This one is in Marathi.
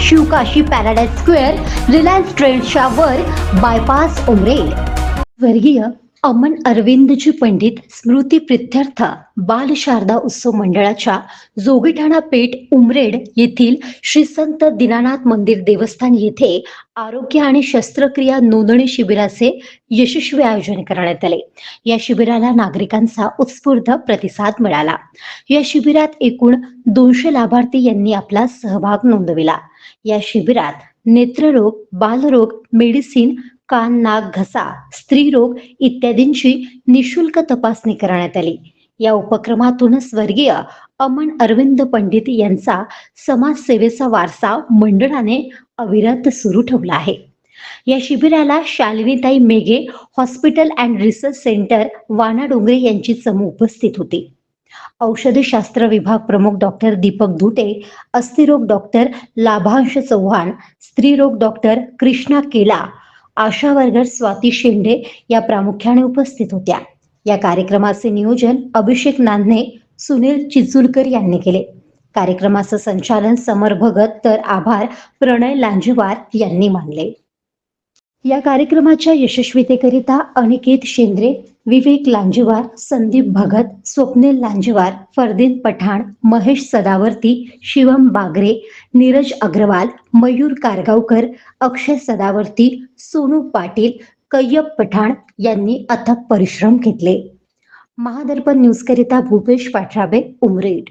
शिवकाशी पॅराडाईज स्क्वेअर रिलायन्स ट्रेंडच्या वर बायपास उमरेल. वर्गीय अमन अरविंदजी पंडित स्मृती प्रित्यर्थ बाल शारदा उत्सव मंडळाच्या जोगीठाणा पेठ उमरेड येथील श्री संत दीनानाथ मंदिर देवस्थान येथे आरोग्य आणि शस्त्रक्रिया नोंदणी शिबिराचे यशस्वी आयोजन करण्यात आले. या शिबिराला नागरिकांचा उत्स्फूर्त प्रतिसाद मिळाला. या शिबिरात एकूण दोनशे लाभार्थी यांनी आपला सहभाग नोंदविला. या शिबिरात नेत्ररोग बालरोग मेडिसिन कान नाक घसा स्त्रीरोग इत्यादींची निशुल्क तपासणी करण्यात आली. या उपक्रमातून स्वर्गीय अमन अरविंद पंडित यांचा समाजसेवेचा वारसा मंडळाने अविरत सुरू ठेवला आहे. या शिबिराला Shalinitai Meghe hospital and research centre Wanadongri यांची चमू उपस्थित होती. औषधशास्त्र विभाग प्रमुख डॉक्टर दीपक धुटे अस्थिरोग डॉक्टर लाभांश चव्हाण स्त्रीरोग डॉक्टर कृष्णा केला आशा वर्गर स्वाती शेंडे या प्रामुख्याने उपस्थित होत्या. या कार्यक्रमाचे नियोजन अभिषेक नांदणे सुनील चिचुलकर यांनी केले. कार्यक्रमाचं संचालन समर भगत तर आभार प्रणय लांजेवार यांनी मानले. या कार्यक्रमाच्या यशस्वीतेकरिता अनिकेत शेंद्रे विवेक लांजेवार संदीप भगत स्वप्नील लांजेवार फरदीन पठाण महेश सदावर्ती शिवम बागरे नीरज अग्रवाल मयूर कारगावकर अक्षय सदावर्ती सोनू पाटील कैयब पठाण यांनी अथक परिश्रम घेतले. महादर्पण न्यूज करिता भूपेश पाठराबे उमरेड.